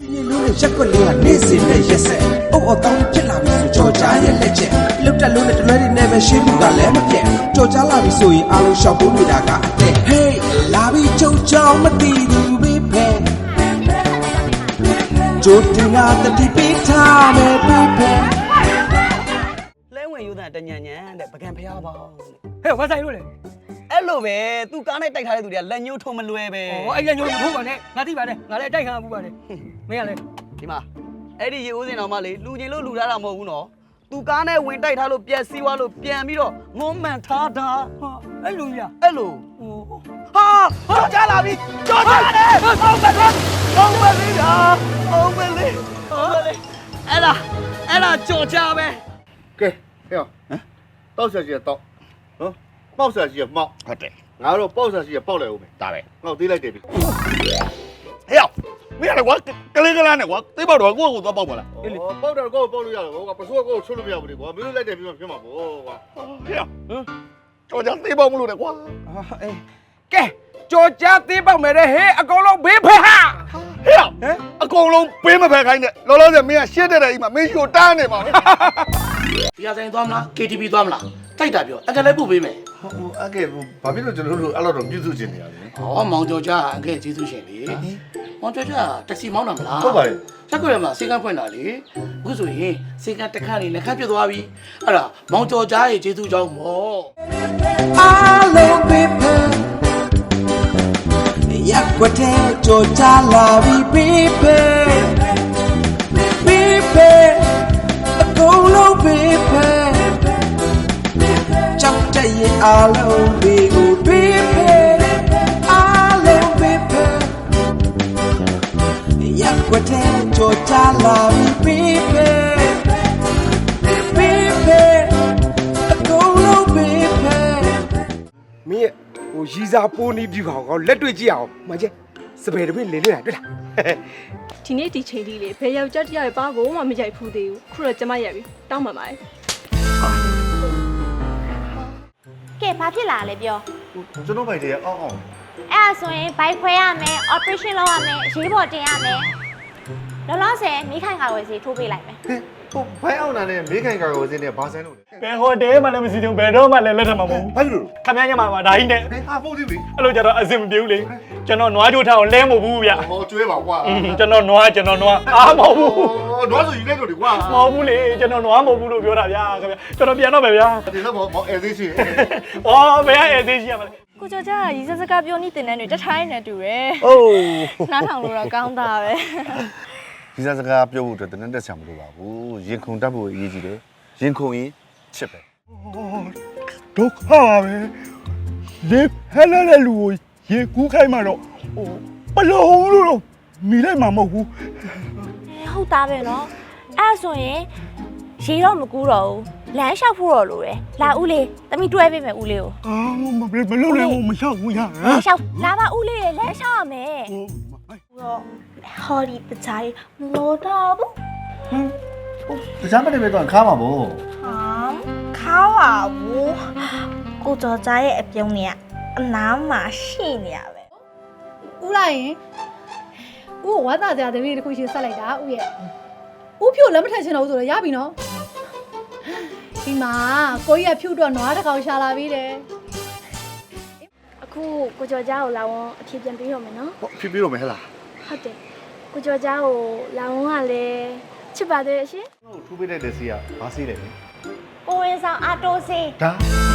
ဒီလိုနဲ့ရက်ွက်လေးကနေ့စဉ်နဲ့ရက်ဆက်အုပ်အကောင်းဖြစ်လာပြီဆိုကြော်ကြားရဲ့လက်ချက်လုတ်တက်လို့နဲ့တလွဲတွေနဲ့ပဲရှင်းမှုကလည်းမပြတ်ကြော်ကြားလာပြီဆိုရင်အားလုံးရှောက်ဖို့နေတာကအတဲ့ Hey လာပြီကြုံကြောင်မသိဘူးဘေးဖဲကြိုတင်ကတတိပေးထားမယ်ဘေးဖဲလဲဝင်ယူတဲ့တညံညံတဲ့ပကံဖျားပါတဲ့ဟဲ့ဝက်ဆိုင်လို့လေ အဲ့လိုပဲသူကားနဲ့တိုက်ထားတဲ့သူတွေကလက်ညှိုးထုံမလွဲပဲဩအဲ့ရညို့မဟုတ်ပါနဲ့ငါသိပါတယ်ငါလည်းအတိုက်ခံမှုပါတယ်မင်းကလည်းဒီမှာအဲ့ဒီရေဦးစင်တော်မှလေလူချင်းလို့လူထားတာမဟုတ်ဘူးနော်သူကားနဲ့ဝင်တိုက်ထားလို့ပြက်စီးသွားလို့ပြန်ပြီးတော့ငုံမှန်ထားတာဟာအဲ့လူကြီးအဲ့လိုဟိုဟာဟာကြားလာပြီကြောကြားတယ်ဟုတ်ပါဘူးဟုတ်ပါပြီဟာဟုတ်ပါလေဟုတ်ပါလေအဲ့ဒါအဲ့ဒါကြောကြားပဲကဲဟဲ့ဟမ်တောက်ဆက်ကြီးတော့နော် ပေါက်ဆက်ကြီးကမောက်ဟုတ်တယ်ငါတို့ပေါက်ဆက်ကြီးကပေါက်လိုက်ဦးမယ်ဒါပဲငါတို့သေးလိုက်တယ်ပြီဟဲ့ရောက်မင်းလည်းကွာကလေးကလားနဲ့ကွာသိပေါက်တော့ကိုယ့်ကိုယ်သွားပေါက်ပါလားဩပေါက်တော့ကိုယ်ပေါက်လို့ရတယ်ကွာပစိုးကိုယ်ချွတ်လို့မရဘူးလေကွာမင်းတို့လိုက်တယ်ပြီးမှဖြစ်မှာပေါ့ကွာဟဲ့ရောက်ဟမ်တော်ကြသိပေါက်မလို့နဲ့ကွာအေးကဲကြော်ကြားသေးပေါက်မယ်တဲ့ဟဲ့အကောင်လုံးဘေးဖဲဟာ ဟဲ့ရောက်အကုန်လုံးပေးမဖယ်ခိုင်းနဲ့လောလောဆယ်မင်းကရှင်းတဲ့တဲ့အိမ်မှာမင်းရှိကိုတားနေပါဘူးဒီဟာဆိုင်သွားမလား KTV သွားမလားတိုက်တာပြောအကလည်းပို့ပေးမယ်ဟိုအကဲဘာဖြစ်လို့ကျွန်တော်တို့အဲ့လိုတော့ပြုစုချင်နေရလဲဟောမောင်ကျော်ကြားအကဲကျေးဇူးရှင်လေမောင်ကျော်ကြားတက်စီမောင်းတာမလားဟုတ်ပါတယ်ချက်ကွက်မှာစေကန်းဖွင့်တာလေအခုဆိုရင်စေကန်းတစ်ခါနေလက်ခတ်ပြတ်သွားပြီအဲ့ဒါမောင်ကျော်ကြားရဲ့ကျေးဇူးကြောင့်မောအားလုံးဘေး ဖဲရက်ွက်တဲ့ကြော်ကြားလာပြီဘေးဖဲဘေးဖဲအကုန်လုံးဘေးဖဲကြောက်တဲ့ရဲ့အားလုံးဘေးကိုဘေးဖဲအားလုံးဘေးဖဲရက်ွက်တဲ့ကြော်ကြားလာပြီဘေး ဟိုရီစာပိုးနီးပြူကောင်ကောင်လက်တွေ့ကြည့်အောင်မကျစပယ်တပင်းလင်းနေတာတွေ့လားဒီနေ့ဒီချိန်ကြီးလေဘယ်ယောက်ျားတစ်ယောက်ရဲ့ပါကိုမှမရိုက်ဖူးသေးဘူးခုတော့ကျမရိုက်ပြီတောင်းပန်ပါတယ်ကဲဘာဖြစ်လာလဲပြောကျွန်တော်ဘိုက်တည်းအောင်းအောင်းအဲ့ဒါဆိုရင်ဘိုက်ခွဲရမယ် operation လုပ်ရမယ်အရေးပေါ်တင်ရမယ်လောလောဆယ်မိခိုင်ကာဝယ်စီထိုးပေးလိုက်မယ်ဟဲ့ ဟိုဘိုင်းအောင်တာနဲ့မေးခိုင်ကာကိုစင်းနဲ့ဘာဆိုင်လို့လဲဘယ်ဟိုတယ်မှလည်းမရှိသေးဘူးဘယ်တော့မှလည်းလက်ထပ်မှာမဟုတ်ဘူးဘာဖြစ်လို့ခမည်းညမှာပါဒါကြီးနဲ့ဟဲ့ဟာပို့သေးပြီအဲ့လိုကြတော့အဆင်မပြေဘူးလေကျွန်တော်နွားကြိုးထားအောင်လဲမဟုတ်ဘူးဗျဟောကျွဲပါကွာအင်းကျွန်တော်နွားကျွန်တော်နွားအားမဟုတ်ဘူးဟောတော့ဆိုယူလိုက်တော့ဒီကွာမဟုတ်ဘူးလေကျွန်တော်နွားမဟုတ်ဘူးလို့ပြောတာဗျာခင်ဗျကျွန်တော်ပြန်တော့မယ်ဗျာဒီတော့မောင်အဲသေးရှိဩဘယ်ရဲ့သေးရှိရမလဲကိုကျော်ကြားကရီစစကားပြောနေတင်တဲ့တွေတထိုင်းနေတူတယ်အိုးနားထောင်လို့တော့ကောင်းတာပဲ ဒီစားစကားပြောဖို့အတွက်တနေ့တက်ဆံမလို့ပါဘူးရင်ခုန်တတ်ဖို့အရေးကြီးတယ်ရင်ခုန်ရင်ချစ်ပဲဒုက္ခပါပဲလေဟဲလာတဲ့လူကိုရေကူးခိုင်းမှတော့ဟိုပလုံးလို့တော့မိလိုက်မှာမဟုတ်ဘူးဟုတ်သားပဲနော်အဲ့ဒါဆိုရင်ရေတော့မကူးတော့ဘူးလမ်းလျှောက်ဖို့တော့လိုတယ်လာဦးလေးတမိတွဲပေးမယ်ဦးလေးကိုအာမမလုံးလည်းမရှောက်ဘူးရဟလမ်မ်းလျှောက်လာပါဦးလေးရေလမ်းလျှောက်ရမယ်ဟို တော့ဟောဒီတခြားမလို့တော့ဘူးတခြားမတည်းပဲတော့ခါမှာဗောဟာခါပါဘူးကိုကျော်ကြားရဲ့အပြုံးတွေကအနားမှာရှိနေရပဲဦးလိုက်ရင်ဦးကိုဝါသာကြတဲ့လေးတစ်ခုရှင်းဆက်လိုက်တာဦးရဲ့ဦးဖြို့လက်မထက်ချင်တော့ဘူးဆိုတော့ရပြီနော်ဒီမှာကိုကြီးကဖြူတော့နွားတစ်ကောင်ရှာလာပြီးတယ်အခုကိုကျော်ကြားကိုလာဝန်အဖြစ်ပြန်ပေးရမယ်နော်ဟောဖြစ်ပြီးတော့မယ်ဟဲ့လား ဟုတ်တယ်ကိုကျော်ကြားကိုလာဝန်ကလည်းချစ်ပါတယ်ရှင်ဟိုထူပေးတဲ့လက်စီကဘာစီးတယ်လဲကိုဝင်ဆောင်အာတိုစေးဒါ